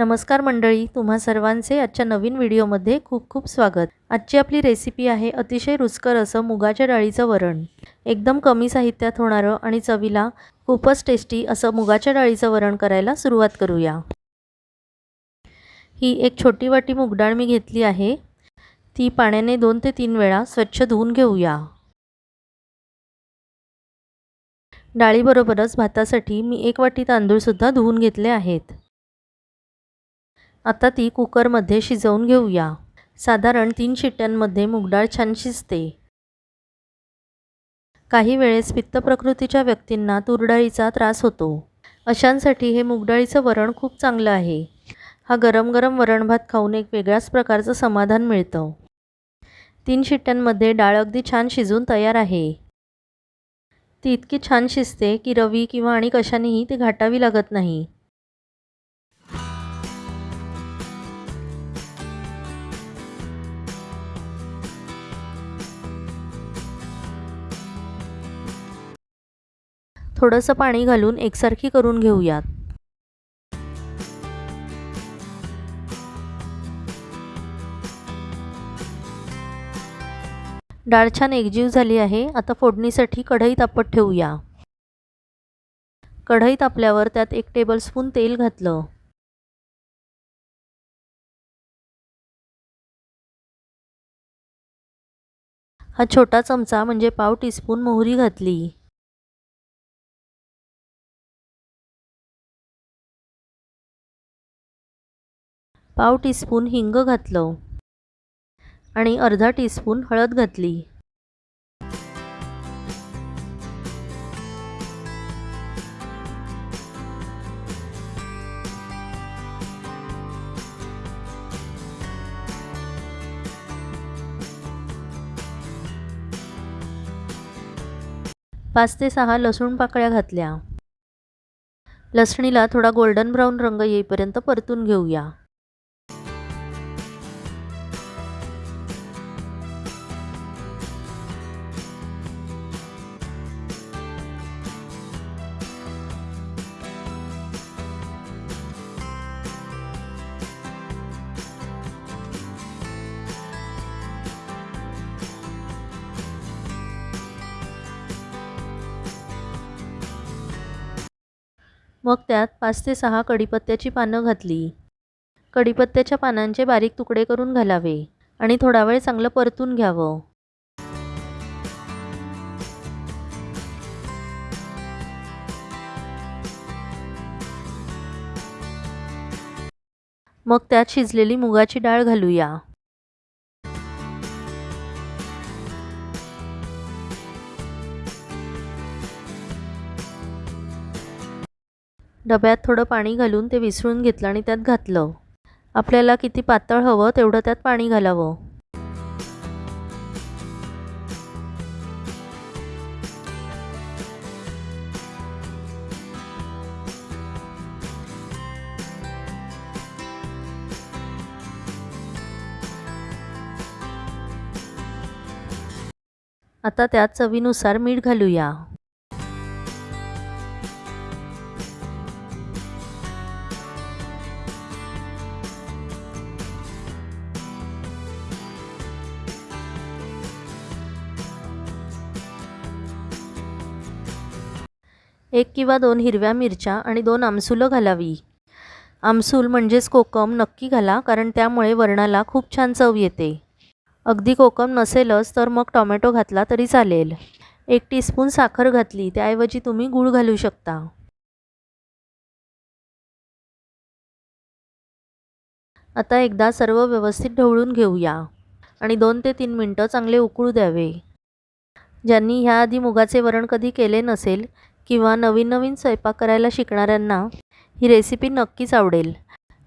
नमस्कार मंडळी तुम्हा सर्वांचे आजच्या नवीन व्हिडिओमध्ये खूप खूप स्वागत. आजची आपली रेसिपी आहे अतिशय रुचकर असं मुगाच्या डाळीचं वरण. एकदम कमी साहित्यात होणारं आणि चवीला खूपच टेस्टी असं मुगाच्या डाळीचं वरण करायला सुरुवात करूया. ही एक छोटी वाटी मुगडाळ मी घेतली आहे. ती पाण्याने दोन ते तीन वेळा स्वच्छ धुवून घेऊया. डाळीबरोबरच भातासाठी मी एक वाटी तांदूळसुद्धा धुवून घेतले आहेत. आता ती कुकरमध्ये शिजवून घेऊया. साधारण तीन शिट्ट्यांमध्ये मुगडाळ छान शिजते. काही वेळेस पित्त प्रकृतीच्या व्यक्तींना तुरडाळीचा त्रास होतो. अशांसाठी हे मुगडाळीचं वरण खूप चांगलं आहे. हा गरम गरम वरण भात खाऊन एक वेगळ्याच प्रकारचं समाधान मिळतं. तीन शिट्ट्यांमध्ये डाळ अगदी छान शिजून तयार आहे. ती इतकी छान शिजते की रवी किंवा आणि कशानेही ती घाटावी लागत नाही. थोडंसं पाणी घालून एकसारखी करून घेऊयात. डाळ छान एकजीव झाली आहे. आता फोडणीसाठी कढई तापत ठेवूया. कढई तापल्यावर त्यात एक टेबलस्पून तेल घातलं. हा छोटा चमचा म्हणजे पाव टीस्पून मोहरी घातली. पाव टीस्पून हिंग घातलं आणि अर्धा टीस्पून हळद घातली. पाच ते सहा लसूण पाकळ्या घातल्या. लसणीला थोडा गोल्डन ब्राऊन रंग येईपर्यंत परतून घेऊया. मग त्यात पाच ते सहा कढीपत्त्याची पानं घातली. कढीपत्त्याच्या पानांचे बारीक तुकडे करून घालावे आणि थोडा वेळ चांगलं परतून घ्यावं. मग त्यात शिजलेली मुगाची डाळ घालूया. डब्यात थोडं पाणी घालून ते विसळून घेतलं आणि त्यात घातलं. आपल्याला किती पातळ हवं तेवढं त्यात पाणी घालावं. आता त्यात चवीनुसार मीठ घालूया. एक किंवा दोन हिरव्या मिरच्या आणि दोन आमसुलं घालावी. आमसूल म्हणजेच कोकम नक्की घाला कारण त्यामुळे वरणाला खूप छान चव येते. अगदी कोकम नसेलच तर मग टॉमॅटो घातला तरी चालेल. एक टीस्पून साखर घातली त्याऐवजी तुम्ही गूळ घालू शकता. आता एकदा सर्व व्यवस्थित ढवळून घेऊया. आणि दोन ते तीन मिनटं चांगले उकळू द्यावे. ज्यांनी ह्याआधी मुगाचे वरण कधी केले नसेल किंवा नवीन नवीन स्वयंपाक करायला शिकणाऱ्यांना ही रेसिपी नक्कीच आवडेल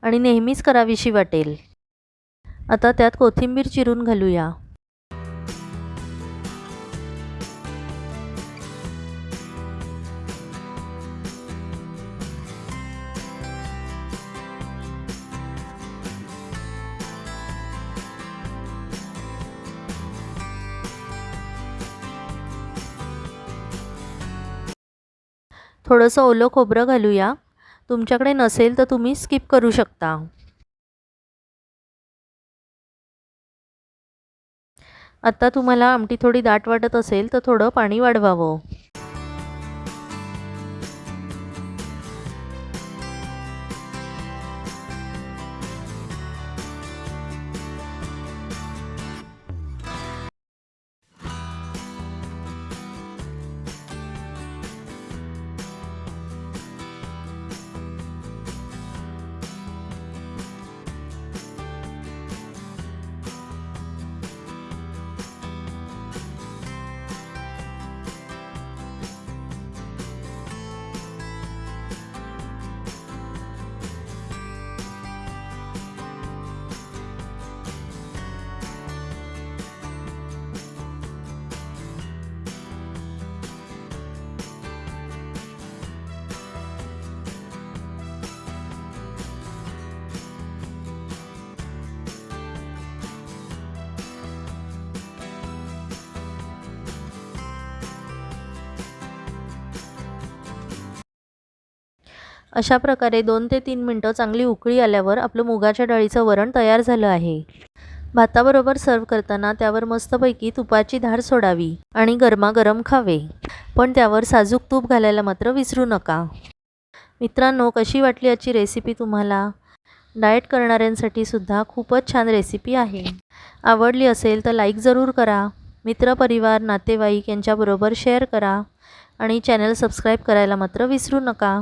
आणि नेहमीच करावीशी वाटेल. आता त्यात कोथिंबीर चिरून घालूया. थोडंसं ओलं खोबरं घालूया. तुमच्याकडे नसेल तर तुम्ही स्किप करू शकता. आत्ता तुम्हाला आमटी थोडी दाट वाटत असेल तर थोडं पाणी वाढवावं. अशा प्रकारे दोन ते तीन मिनटं चांगली उकळी आल्यावर आपलं मुगाच्या डाळीचं वरण तयार झालं आहे. भाताबरोबर सर्व करताना त्यावर मस्तपैकी तुपाची धार सोडावी आणि गरमागरम खावे. पण त्यावर साजूक तूप घालायला मात्र विसरू नका. मित्रांनो कशी वाटली याची रेसिपी तुम्हाला? डाएट करणाऱ्यांसाठी सुद्धा खूपच छान रेसिपी आहे. आवडली असेल तर लाईक जरूर करा. मित्रपरिवार नातेवाईक यांच्याबरोबर शेअर करा आणि चॅनल सबस्क्राईब करायला मात्र विसरू नका.